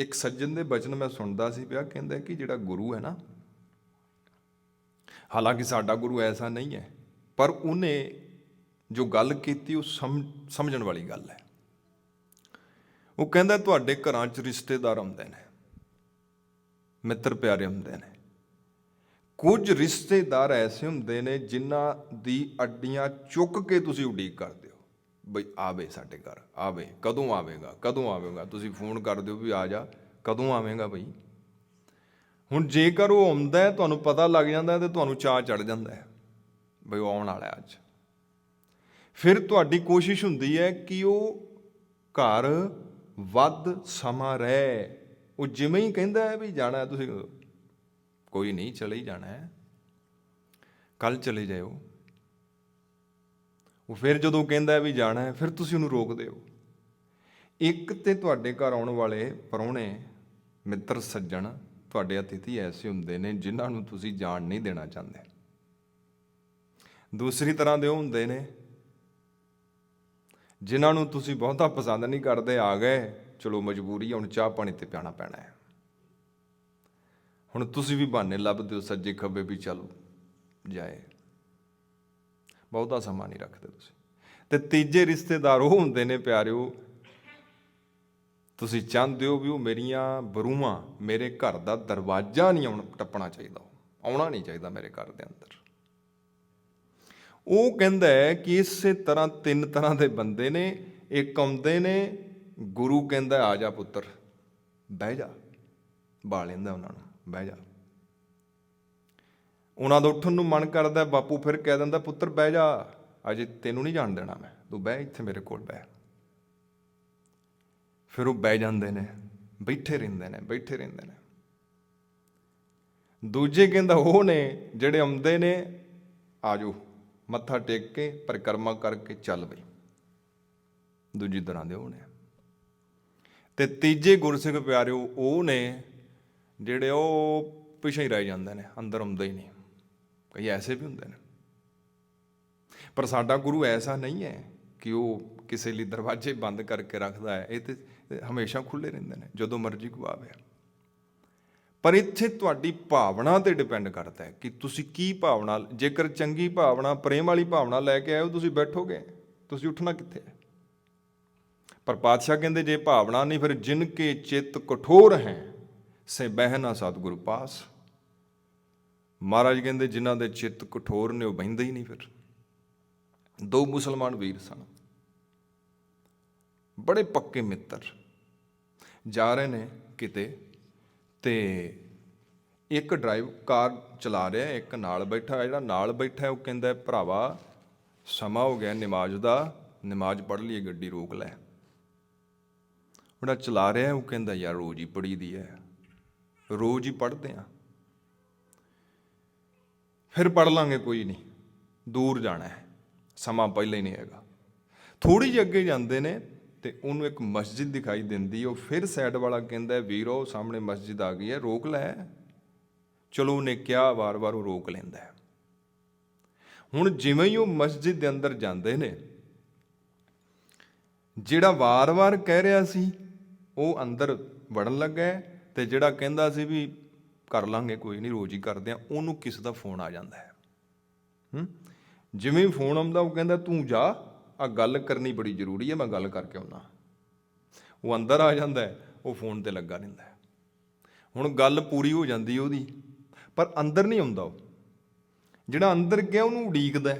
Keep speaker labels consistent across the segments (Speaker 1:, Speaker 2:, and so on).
Speaker 1: ਇੱਕ ਸੱਜਣ ਦੇ ਬਚਨ ਮੈਂ ਸੁਣਦਾ ਸੀ ਪਿਆ, ਕਹਿੰਦਾ ਕਿ ਜਿਹੜਾ ਗੁਰੂ ਹੈ ਨਾ, ਹਾਲਾਂਕਿ ਸਾਡਾ ਗੁਰੂ ਐਸਾ ਨਹੀਂ ਹੈ, ਪਰ ਉਹਨੇ ਜੋ ਗੱਲ ਕੀਤੀ ਉਹ ਸਮਝਣ ਵਾਲੀ ਗੱਲ ਹੈ। ਉਹ ਕਹਿੰਦਾ, ਤੁਹਾਡੇ ਘਰਾਂ 'ਚ ਰਿਸ਼ਤੇਦਾਰ ਆਉਂਦੇ ਨੇ, ਮਿੱਤਰ ਪਿਆਰੇ ਹੁੰਦੇ ਨੇ। ਕੁਝ ਰਿਸ਼ਤੇਦਾਰ ਐਸੇ ਹੁੰਦੇ ਨੇ ਜਿਨ੍ਹਾਂ ਦੀ ਅੱਡੀਆਂ ਚੁੱਕ ਕੇ ਤੁਸੀਂ ਉਡੀਕ ਕਰਦੇ ਬਈ ਆਵੇ ਸਾਡੇ ਘਰ, ਆਵੇ, ਕਦੋਂ ਆਵੇਗਾ ਕਦੋਂ ਆਵੇਗਾ? ਤੁਸੀਂ ਫੋਨ ਕਰ ਦਿਓ ਵੀ ਆ ਜਾ, ਕਦੋਂ ਆਵੇਗਾ ਬਈ? ਹੁਣ ਜੇਕਰ ਉਹ ਆਉਂਦਾ ਹੈ, ਤੁਹਾਨੂੰ ਪਤਾ ਲੱਗ ਜਾਂਦਾ ਹੈ ਤੇ ਤੁਹਾਨੂੰ ਚਾਹ ਚੜ ਜਾਂਦਾ ਹੈ ਬਈ ਉਹ ਆਉਣ ਵਾਲਾ ਅੱਜ। ਫਿਰ ਤੁਹਾਡੀ ਕੋਸ਼ਿਸ਼ ਹੁੰਦੀ ਹੈ ਕਿ ਉਹ ਘਰ ਵੱਧ ਸਮਾਂ ਰਹੇ। ਉਹ ਜਿਵੇਂ ਹੀ ਕਹਿੰਦਾ ਹੈ ਵੀ ਜਾਣਾ ਤੁਸੀਂ ਕੋਈ ਨਹੀਂ, ਚਲੇ ਹੀ ਜਾਣਾ ਹੈ। ਕੱਲ ਚਲੇ ਜਾਇਓ। ਉਹ ਫਿਰ ਜਦੋਂ ਕਹਿੰਦਾ ਵੀ ਜਾਣਾ ਹੈ, ਫਿਰ ਤੁਸੀਂ ਉਹਨੂੰ ਰੋਕਦੇ ਹੋ। ਇੱਕ ਤੇ ਤੁਹਾਡੇ ਘਰ ਆਉਣ ਵਾਲੇ ਪਰੌਣੇ ਮਿੱਤਰ, ਸੱਜਣ ਤੁਹਾਡੇ ਅਤਿਥੀ ਐਸੇ ਹੁੰਦੇ ਨੇ ਜਿਨ੍ਹਾਂ ਨੂੰ ਤੁਸੀਂ ਜਾਣ ਨਹੀਂ ਦੇਣਾ ਚਾਹੁੰਦੇ। ਦੂਸਰੀ ਤਰ੍ਹਾਂ ਦੇ ਉਹ ਹੁੰਦੇ ਨੇ ਜਿਨ੍ਹਾਂ ਨੂੰ ਤੁਸੀਂ ਬਹੁਤਾ ਪਸੰਦ ਨਹੀਂ ਕਰਦੇ, ਆ ਗਏ, ਚਲੋ ਮਜਬੂਰੀ ਹੁਣ ਚਾਹ ਪਾਣੀ ਤੇ ਪਿਆਣਾ ਪੈਣਾ ਹੈ। ਹੁਣ ਤੁਸੀਂ ਵੀ ਬਹਾਨੇ ਲੱਭਦੇ ਹੋ, ਸੱਜੇ ਖੱਬੇ ਵੀ ਚਲੋ, ਜਾਏ। ਬਹੁਤਾ ਸਮਾਂ ਨਹੀਂ ਰੱਖਦੇ ਤੁਸੀਂ। ਤੇ ਤੀਜੇ ਰਿਸ਼ਤੇਦਾਰ ਉਹ ਹੁੰਦੇ ਨੇ ਪਿਆਰਿਓ, ਤੁਸੀਂ ਚਾਹੁੰਦੇ ਹੋ ਵੀ ਉਹ ਮੇਰੀਆਂ ਬਰੂਹਾਂ ਮੇਰੇ ਘਰ ਦਾ ਦਰਵਾਜ਼ਾ ਨਹੀਂ ਆਉਣ ਟੱਪਣਾ ਚਾਹੀਦਾ, ਆਉਣਾ ਨਹੀਂ ਚਾਹੀਦਾ ਮੇਰੇ ਘਰ ਦੇ ਅੰਦਰ। ਉਹ ਕਹਿੰਦਾ ਹੈ ਕਿ ਇਸੇ ਤਰ੍ਹਾਂ ਤਿੰਨ ਤਰ੍ਹਾਂ ਦੇ ਬੰਦੇ ਨੇ, ਇੱਕ ਆਉਂਦੇ ਨੇ, ਗੁਰੂ ਕਹਿੰਦਾ, ਆ ਜਾ ਪੁੱਤਰ, ਬਹਿ ਜਾ। ਬਾ ਲੈਂਦਾ ਉਹਨਾਂ ਨੂੰ, ਬਹਿ ਜਾ। ਉਹਨਾਂ ਦਾ ਉੱਠਣ ਨੂੰ ਮਨ ਕਰਦਾ ਬਾਪੂ ਫਿਰ ਕਹਿ ਦਿੰਦਾ, ਪੁੱਤਰ, ਬਹਿ ਜਾ। ਅਜੇ ਤੈਨੂੰ ਨਹੀਂ ਜਾਣ ਦੇਣਾ ਮੈਂ। ਤੂੰ ਬਹਿ, ਇੱਥੇ ਮੇਰੇ ਕੋਲ ਬਹਿ। ਫਿਰ ਉਹ ਬਹਿ ਜਾਂਦੇ ਨੇ, ਬੈਠੇ ਰਹਿੰਦੇ ਨੇ, ਬੈਠੇ ਰਹਿੰਦੇ ਨੇ। ਦੂਜੇ ਕਹਿੰਦਾ, ਉਹ ਨੇ ਜਿਹੜੇ ਆਉਂਦੇ ਨੇ ਆਜੋ ਮੱਥਾ ਟੇਕ ਕੇ ਪਰਿਕਰਮਾ ਕਰਕੇ ਚੱਲ ਬਈ। ਦੂਜੀ ਤਰ੍ਹਾਂ ਦੇ ਉਹ ਨੇ। ਤੇ ਤੀਜੇ ਗੁਰਸਿੱਖ ਪਿਆਰਿਓ, ਉਹ ਨੇ ਜਿਹੜੇ ਉਹ ਪਿਛੇ ਹੀ ਰਹਿ ਜਾਂਦੇ ਨੇ, ਅੰਦਰ ਆਉਂਦੇ ਹੀ ਨਹੀਂ। ਕਈ ਐਸੇ ਵੀ ਹੁੰਦੇ ਨੇ। ਪਰ ਸਾਡਾ ਗੁਰੂ ਐਸਾ ਨਹੀਂ ਹੈ ਕਿ ਉਹ ਕਿਸੇ ਲਈ ਦਰਵਾਜ਼ੇ ਬੰਦ ਕਰਕੇ ਰੱਖਦਾ ਹੈ। ਇਹ ਤੇ ਹਮੇਸ਼ਾ ਖੁੱਲੇ ਰਹਿੰਦੇ ਨੇ, ਜਦੋਂ ਮਰਜ਼ੀ ਕੋ ਆਵੇ ਪਰ ਇੱਥੇ ਤੁਹਾਡੀ ਭਾਵਨਾ ਤੇ ਡਿਪੈਂਡ ਕਰਦਾ ਹੈ ਕਿ ਤੁਸੀਂ ਕੀ ਭਾਵਨਾ, ਜੇਕਰ ਚੰਗੀ ਭਾਵਨਾ, ਪ੍ਰੇਮ ਵਾਲੀ ਭਾਵਨਾ ਲੈ ਕੇ ਆਏ ਹੋ, ਤੁਸੀਂ ਬੈਠੋਗੇ? ਤੁਸੀਂ ਉੱਠਣਾ ਕਿੱਥੇ ਹੈ? ਪਰ ਪਾਤਸ਼ਾਹ ਕਹਿੰਦੇ, ਜੇ ਭਾਵਨਾ ਨਹੀਂ, ਫਿਰ ਜਿਨ ਕੇ ਚਿੱਤ ਕਠੋਰ ਹੈ, ਸੇ ਬਹਿਨਾ ਸਤਿਗੁਰੂ ਪਾਸ। ਮਹਾਰਾਜ ਕਹਿੰਦੇ ਜਿਨ੍ਹਾਂ ਦੇ ਚਿੱਤ ਕਠੋਰ ਨੇ ਉਹ ਬਹਿੰਦੇ ਹੀ ਨਹੀਂ ਫਿਰ। ਦੋ ਮੁਸਲਮਾਨ ਵੀਰ ਸਨ। ਬੜੇ ਪੱਕੇ ਮਿੱਤਰ। ਜਾ ਰਹੇ ਨੇ ਕਿਤੇ ਤੇ ਇੱਕ ਡਰਾਈਵ ਕਾਰ ਚਲਾ ਰਿਹਾ, ਇੱਕ ਨਾਲ ਬੈਠਾ, ਜਿਹੜਾ ਨਾਲ ਬੈਠਾ ਉਹ ਕਹਿੰਦਾ ਭਰਾਵਾ, ਸਮਾਂ ਹੋ ਗਿਆ ਨਮਾਜ਼ ਦਾ, ਨਮਾਜ਼ ਪੜ੍ਹ ਲਈਏ, ਗੱਡੀ ਰੋਕ ਲੈ। ਜਿਹੜਾ ਚਲਾ ਰਿਹਾ ਉਹ ਕਹਿੰਦਾ, ਯਾਰ ਰੋਜ਼ ਹੀ ਪੜੀ ਦੀ ਹੈ। ਰੋਜ਼ ਹੀ ਪੜ੍ਹਦੇ ਆ ਫਿਰ ਪੜ ਲਾਂਗੇ, ਕੋਈ ਨਹੀਂ। ਦੂਰ ਜਾਣਾ ਹੈ। ਸਮਾਂ ਪਹਿਲਾਂ ਹੀ ਨਹੀਂ ਹੈਗਾ। ਥੋੜੀ ਜਿਹੀ ਅੱਗੇ ਜਾਂਦੇ ਨੇ ਤੇ ਉਹਨੂੰ ਇੱਕ ਮਸਜਿਦ ਦਿਖਾਈ ਦਿੰਦੀ, ਉਹ ਫਿਰ ਸਾਈਡ ਵਾਲਾ ਕਹਿੰਦਾ, ਵੀਰੋ, ਸਾਹਮਣੇ ਮਸਜਿਦ ਆ ਗਈ ਹੈ, ਰੋਕ ਲੈ। ਚਲੋ ਉਹਨੇ ਕਿਹਾ, ਵਾਰ-ਵਾਰ ਉਹ ਰੋਕ ਲੈਂਦਾ ਹੈ। ਹੁਣ ਜਿਵੇਂ ਹੀ ਉਹ ਮਸਜਿਦ ਦੇ ਅੰਦਰ ਜਾਂਦੇ ਨੇ, ਜਿਹੜਾ ਵਾਰ-ਵਾਰ ਕਹਿ ਰਿਹਾ ਸੀ, ਉਹ ਅੰਦਰ ਵੜਨ ਲੱਗਾ ਹੈ ਤੇ ਜਿਹੜਾ ਕਹਿੰਦਾ ਸੀ ਵੀ ਕਰ ਲਾਂਗੇ, ਕੋਈ ਨਹੀਂ, ਰੋਜ਼ ਹੀ ਕਰਦੇ ਆ, ਉਹਨੂੰ ਕਿਸੇ ਦਾ ਫੋਨ ਆ ਜਾਂਦਾ ਹੈ? ਹੂੰ? ਜਿਵੇਂ ਫੋਨ ਆਉਂਦਾ, ਉਹ ਕਹਿੰਦਾ, ਤੂੰ ਜਾ ਆ ਗੱਲ ਕਰਨੀ ਬੜੀ ਜ਼ਰੂਰੀ ਹੈ, ਮੈਂ ਗੱਲ ਕਰਕੇ ਆਉਣਾ ਉਹ ਅੰਦਰ ਆ ਜਾਂਦਾ ਹੈ, ਉਹ ਫੋਨ ਤੇ ਲੱਗਾ ਰਹਿੰਦਾ ਹੈ। ਹੁਣ ਗੱਲ ਪੂਰੀ ਹੋ ਜਾਂਦੀ ਉਹਦੀ, ਪਰ ਅੰਦਰ ਨਹੀਂ ਆਉਂਦਾ ਉਹ। ਜਿਹੜਾ ਅੰਦਰ ਗਿਆ, ਉਹਨੂੰ ਉਡੀਕਦਾ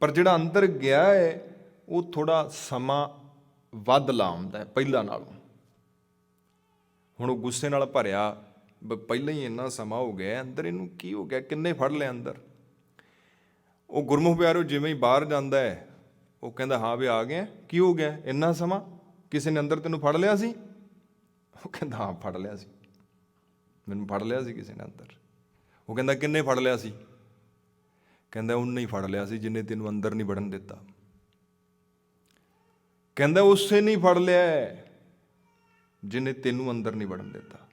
Speaker 1: ਪਰ ਜਿਹੜਾ ਅੰਦਰ ਗਿਆ ਹੈ, ਉਹ ਥੋੜਾ ਸਮਾਂ ਵੱਧ ਲਾਉਂਦਾ ਹੈ, ਪਹਿਲਾਂ ਨਾਲੋਂ। ਹੁਣ ਉਹ ਗੁੱਸੇ ਨਾਲ ਭਰਿਆ ਪਹਿਲਾਂ ਹੀ ਇੰਨਾ ਸਮਾਂ ਹੋ ਗਿਆ ਅੰਦਰ ਇਹਨੂੰ ਕੀ ਹੋ ਗਿਆ ਕਿੰਨੇ ਫੜ ਲਿਆ ਅੰਦਰ? ਉਹ ਗੁਰਮੁਖ ਪਿਆਰੋ ਜਿਵੇਂ ਹੀ ਬਾਹਰ ਜਾਂਦਾ ਹੈ ਉਹ ਕਹਿੰਦਾ ਹਾਂ ਵੀ ਆ ਗਿਆ ਕੀ ਹੋ ਗਿਆ? ਇੰਨਾ ਸਮਾਂ? ਕਿਸੇ ਨੇ ਅੰਦਰ ਤੈਨੂੰ ਫੜ ਲਿਆ ਸੀ? ਉਹ ਕਹਿੰਦਾ ਹਾਂ ਫੜ ਲਿਆ ਸੀ। ਮੈਨੂੰ ਫੜ ਲਿਆ ਸੀ ਕਿਸੇ ਨੇ ਅੰਦਰ। ਉਹ ਕਹਿੰਦਾ ਕਿੰਨੇ ਫੜ ਲਿਆ ਸੀ? ਕਹਿੰਦਾ ਉਹਨੇ ਹੀ ਫੜ ਲਿਆ ਸੀ ਜਿੰਨੇ ਤੈਨੂੰ ਅੰਦਰ ਨਹੀਂ ਵੜਨ ਦਿੱਤਾ। ਕਹਿੰਦਾ ਉਸੇ ਨਹੀਂ ਫੜ ਲਿਆ ਹੈ, ਜਿਹਨੇ ਤੈਨੂੰ ਅੰਦਰ ਨਹੀਂ ਵੜਨ ਦਿੱਤਾ।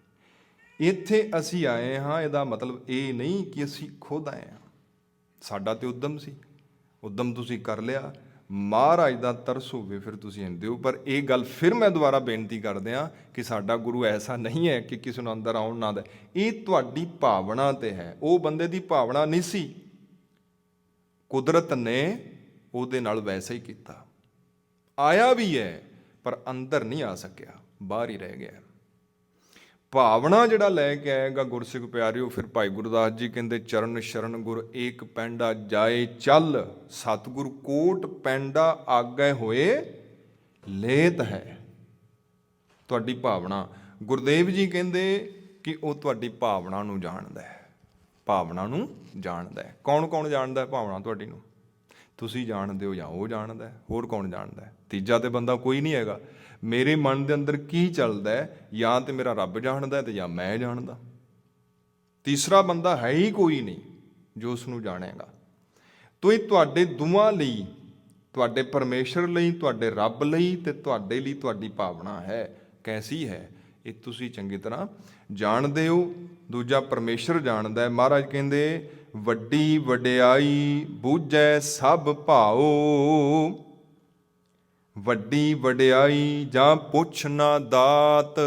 Speaker 1: ਇੱਥੇ ਅਸੀਂ ਆਏ ਹਾਂ, ਇਹਦਾ ਮਤਲਬ ਇਹ ਨਹੀਂ ਕਿ ਅਸੀਂ ਖੁਦ ਆਏ ਹਾਂ। ਸਾਡਾ ਤੇ ਉਦਮ ਸੀ। ਉਦਮ ਤੁਸੀਂ ਕਰ ਲਿਆ। ਮਹਾਰਾਜ ਦਾ ਤਰਸ ਹੋਵੇ ਫਿਰ ਤੁਸੀਂ ਹਿੰਦੇ ਹੋ। ਪਰ ਇਹ ਗੱਲ ਫਿਰ ਮੈਂ ਦੁਬਾਰਾ ਬੇਨਤੀ ਕਰਦੇ ਆ ਕਿ ਸਾਡਾ ਗੁਰੂ ਐਸਾ ਨਹੀਂ ਹੈ ਕਿ ਕਿਸੇ ਨੂੰ ਅੰਦਰ ਆਉਣ ਨਾ ਦੇ ਇਹ ਤੁਹਾਡੀ ਭਾਵਨਾ ਤੇ ਹੈ। ਉਹ ਬੰਦੇ ਦੀ ਭਾਵਨਾ ਨਹੀਂ ਸੀ। ਕੁਦਰਤ ਨੇ ਉਹਦੇ ਨਾਲ ਵੈਸਾ ਹੀ ਕੀਤਾ। ਆਇਆ ਵੀ ਹੈ, ਪਰ ਅੰਦਰ ਨਹੀਂ ਆ ਸਕਿਆ। ਬਾਹਰ ਹੀ ਰਹਿ ਗਿਆ। ਭਾਵਨਾ ਜਿਹੜਾ ਲੈ ਕੇ ਆਏਗਾ ਗੁਰਸਿੱਖ ਪਿਆਰਿਓ, ਫਿਰ ਭਾਈ ਗੁਰਦਾਸ ਜੀ ਕਹਿੰਦੇ, ਚਰਨ ਸ਼ਰਨ ਗੁਰ ਏਕ ਪੈਂਡਾ ਜਾਏ ਚੱਲ, ਸਤਿਗੁਰ ਕੋਟ ਪੈਂਡਾ ਆਗੇ ਹੋਏ ਲੇਤ ਹੈ। ਤੁਹਾਡੀ ਭਾਵਨਾ। ਗੁਰਦੇਵ ਜੀ ਕਹਿੰਦੇ ਕਿ ਉਹ ਤੁਹਾਡੀ ਭਾਵਨਾ ਨੂੰ ਜਾਣਦਾ ਹੈ। ਭਾਵਨਾ ਨੂੰ ਜਾਣਦਾ ਹੈ। ਕੌਣ ਕੌਣ ਜਾਣਦਾ ਹੈ ਭਾਵਨਾ ਤੁਹਾਡੀ ਨੂੰ? ਤੁਸੀਂ ਜਾਣਦੇ ਹੋ ਜਾਂ ਉਹ ਜਾਣਦਾ ਹੈ, ਹੋਰ ਕੌਣ ਜਾਣਦਾ ਹੈ? ਤੀਜਾ ਤੇ ਬੰਦਾ ਕੋਈ ਨਹੀਂ ਹੈਗਾ। ਮੇਰੇ ਮਨ ਦੇ ਅੰਦਰ ਕੀ ਚੱਲਦਾ ਹੈ? ਜਾਂ ਤੇ ਮੇਰਾ ਰੱਬ ਜਾਣਦਾ ਹੈ ਤੇ ਜਾਂ ਮੈਂ ਜਾਣਦਾ। ਤੀਸਰਾ ਬੰਦਾ ਹੈ ਹੀ ਕੋਈ ਨਹੀਂ ਜੋ ਉਸ ਨੂੰ ਜਾਣੇਗਾ। ਤੋ ਇਹ ਤੁਹਾਡੇ ਦੋਵਾਂ ਲਈ, ਤੁਹਾਡੇ ਪਰਮੇਸ਼ਰ ਲਈ, ਤੁਹਾਡੇ ਰੱਬ ਲਈ ਤੇ ਤੁਹਾਡੇ ਲਈ ਤੁਹਾਡੀ ਭਾਵਨਾ ਹੈ, ਕੈਸੀ ਹੈ? ਇਹ ਤੁਸੀਂ ਚੰਗੀ ਤਰ੍ਹਾਂ ਜਾਣਦੇ ਹੋ। ਦੂਜਾ ਪਰਮੇਸ਼ਰ ਜਾਣਦਾ ਹੈ। ਮਹਾਰਾਜ ਕਹਿੰਦੇ ਵੱਡੀ ਵਡਿਆਈ ਬੂਝੈ ਸਭ ਭਾਓ ਵੱਡੀ ਵਡਿਆਈ ਜਾਂ ਪੁੱਛ ਨਾ ਦਾਤ।